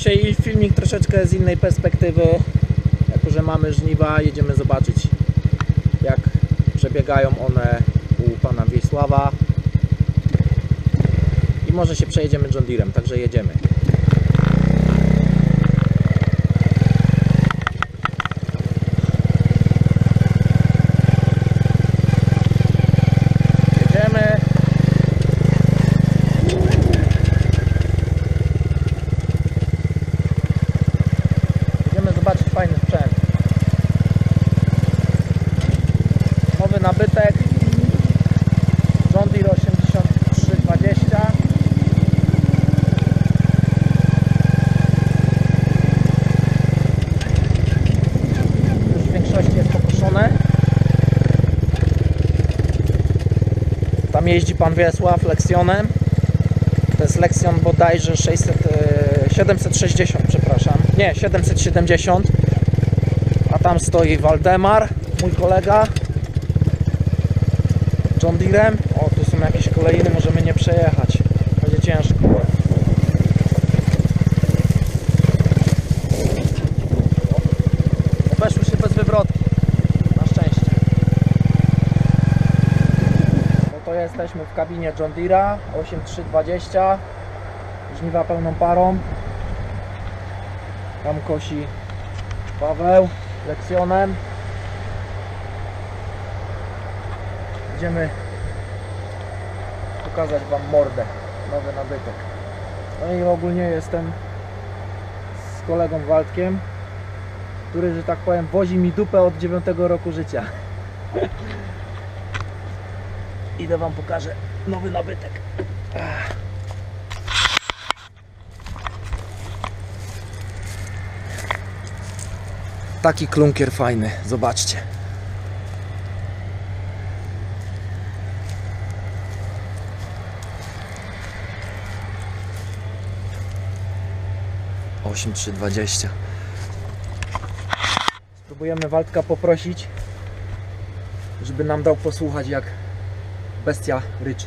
Dzisiaj filmik troszeczkę z innej perspektywy. Jako, że mamy żniwa, jedziemy zobaczyć jak przebiegają one u pana Wiesława. I może się przejedziemy John Deerem, także jedziemy. Jedziemy. Idziemy zobaczyć fajny sprzęt. Nowy nabytek. John Deere 8320. Już w większości jest pokoszone. Tam jeździ pan Wiesław Lekcjonem. To jest Lekcjon bodajże 600, e, 760, przepraszam. Nie, 770. A tam stoi Waldemar, mój kolega. John Deerem. O, tu są jakieś kolejny, możemy nie przejechać. Będzie ciężko. Obeszły się bez wywrotki. Na szczęście. No to jesteśmy w kabinie John Deere'a 8320 żniwa pełną parą. Tam kosi Paweł lekcjonem idziemy pokazać Wam mordę nowy nabytek. No i ogólnie jestem z kolegą Waldkiem który, że tak powiem, wozi mi dupę od 9 roku życia Idę Wam pokażę nowy nabytek. Taki klunkier fajny, zobaczcie. Osiem trzy dwadzieścia. Spróbujemy Waldka poprosić, żeby nam dał posłuchać jak bestia ryczy.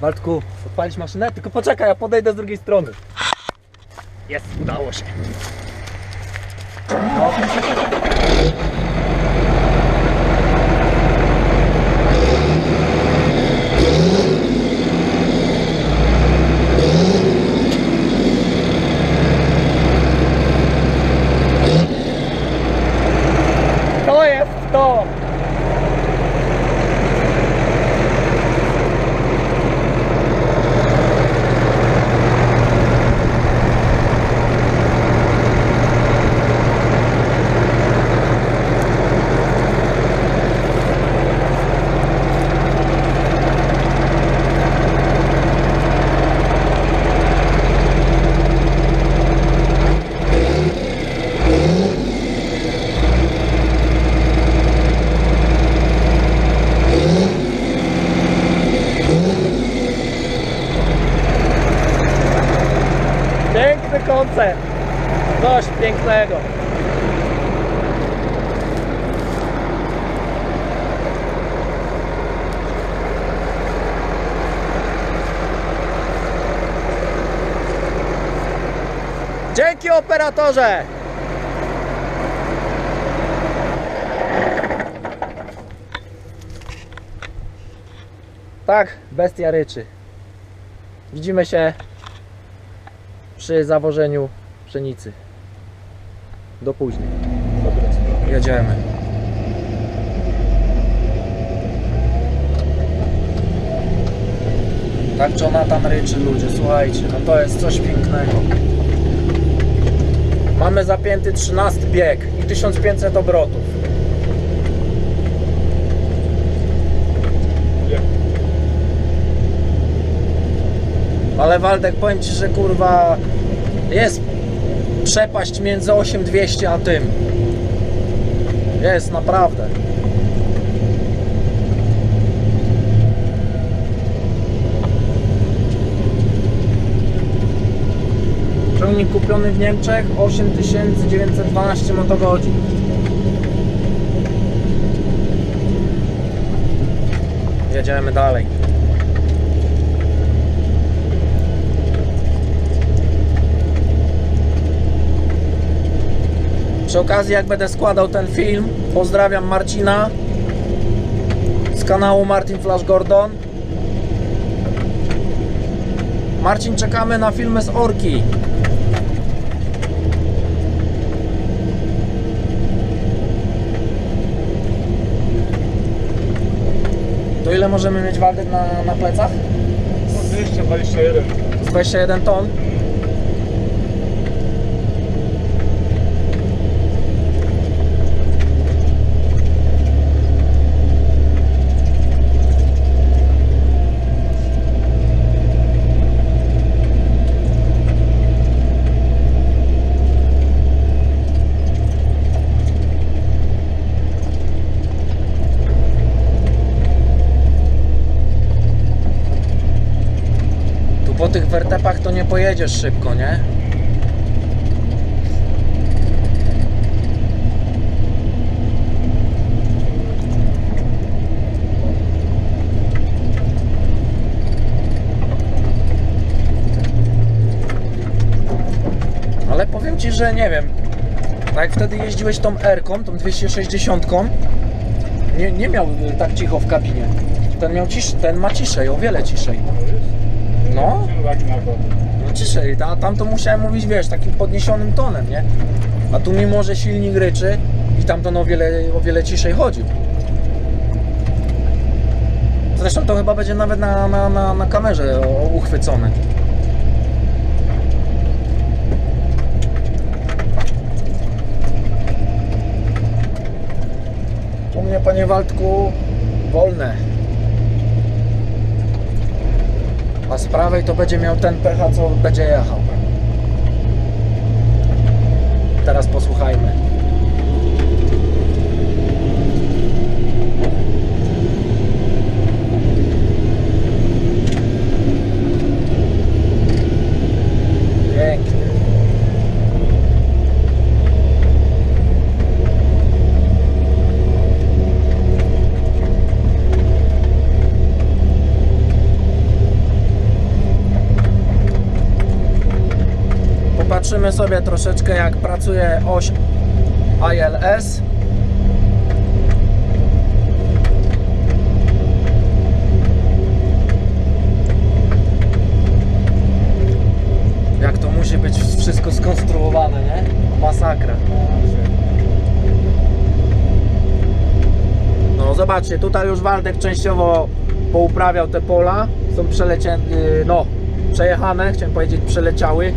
Waldku, odpalić maszynę? Tylko poczekaj, ja podejdę z drugiej strony. Jest, udało się. No. To jest to! Piękny koncert. Coś pięknego. Dzięki operatorze! Tak, bestia ryczy. Widzimy się przy zawożeniu pszenicy. Do później. Jedziemy. Tak Jonathan ryczy ludzie, słuchajcie, no to jest coś pięknego. Mamy zapięty 13 bieg i 1500 obrotów. Ale Waldek, powiem Ci, że kurwa jest przepaść między 8200 a tym. Jest naprawdę. Ciągnik kupiony w Niemczech 8912 motogodzin. Jedziemy dalej. Przy okazji, jak będę składał ten film, pozdrawiam Marcina z kanału Martin Flash Gordon. Marcin, czekamy na filmy z Orki. Ile możemy mieć Waldek na, na plecach? No 221. Z 21 ton? Wertepach to nie pojedziesz szybko, nie? Ale powiem Ci, że nie wiem. Tak wtedy jeździłeś tą R-ką, tą 260, nie, nie miał tak cicho w kabinie. Ten miał cisz, ten ma ciszej, o wiele ciszej. No, no ciszej, a tam to musiałem mówić, wiesz, takim podniesionym tonem, nie? A tu mimo, że silnik ryczy i tam to o wiele, o wiele ciszej chodził. Zresztą to chyba będzie nawet na, na, na, na kamerze uchwycone. U mnie, panie Waldku, wolne. A z prawej to będzie miał ten pecha, co będzie jechał. Teraz posłuchajmy. Popatrzymy sobie troszeczkę jak pracuje oś ILS. Jak to musi być wszystko skonstruowane, nie? Masakra. No zobaczcie, tutaj już Waldek częściowo pouprawiał te pola. Są przelecie, yy, no, przejechane, chciałem powiedzieć przeleciały.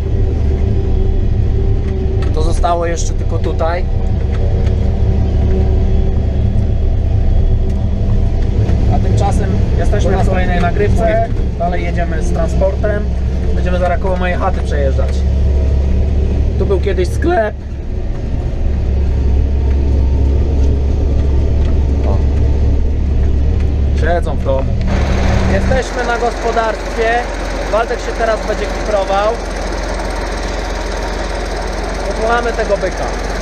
To zostało jeszcze tylko tutaj. A tymczasem jesteśmy na kolejnej nagrywce. Dalej jedziemy z transportem. Będziemy zaraz koło mojej chaty przejeżdżać. Tu był kiedyś sklep. O. Siedzą w domu. Jesteśmy na gospodarstwie. Waldek się teraz będzie kiprował. Posłuchamy tego byka.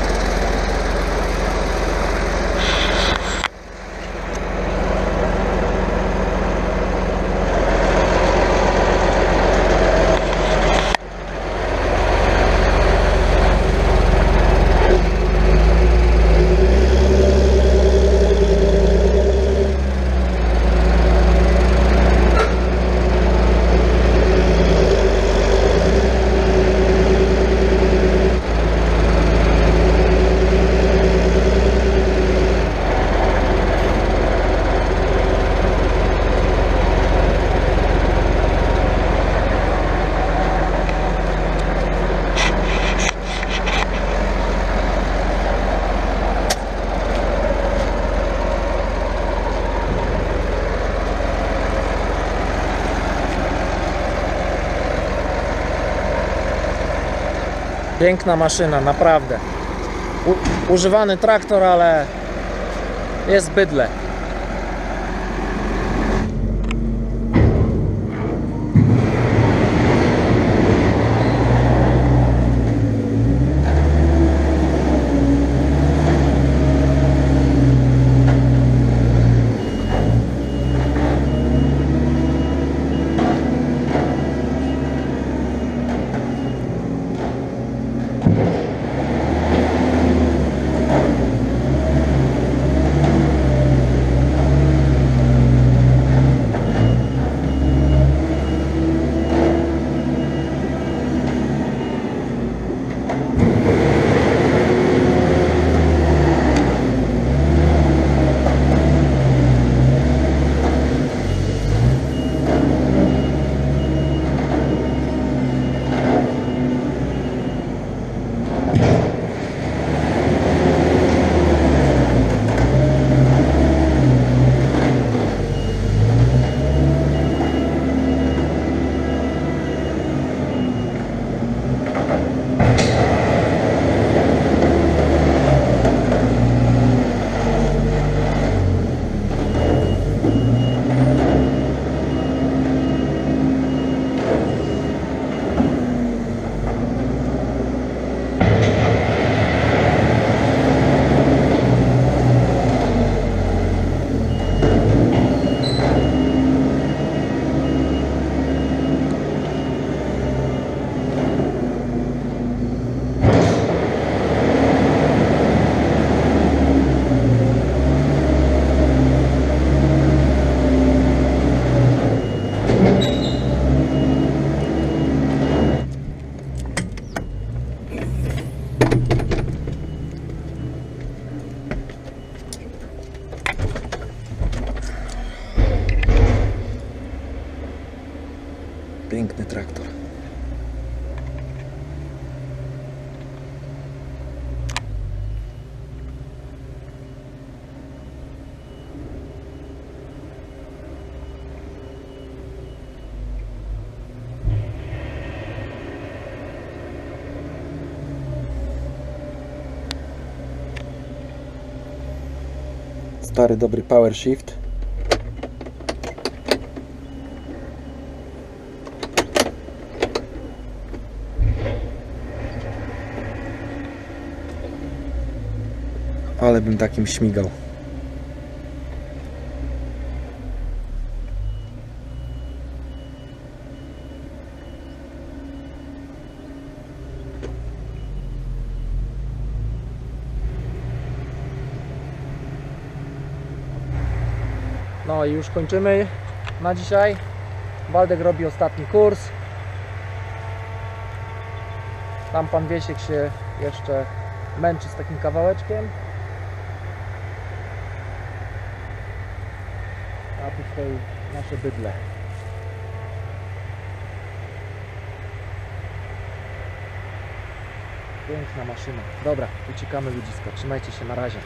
Piękna maszyna, naprawdę. U, używany traktor, ale jest bydle. Stary dobry power shift. Ale bym takim śmigał. I już kończymy na dzisiaj. Waldek robi ostatni kurs. Tam pan Wiesiek się jeszcze męczy z takim kawałeczkiem. A tutaj nasze bydle. Piękna maszyna. Dobra, uciekamy ludziska. Trzymajcie się na razie.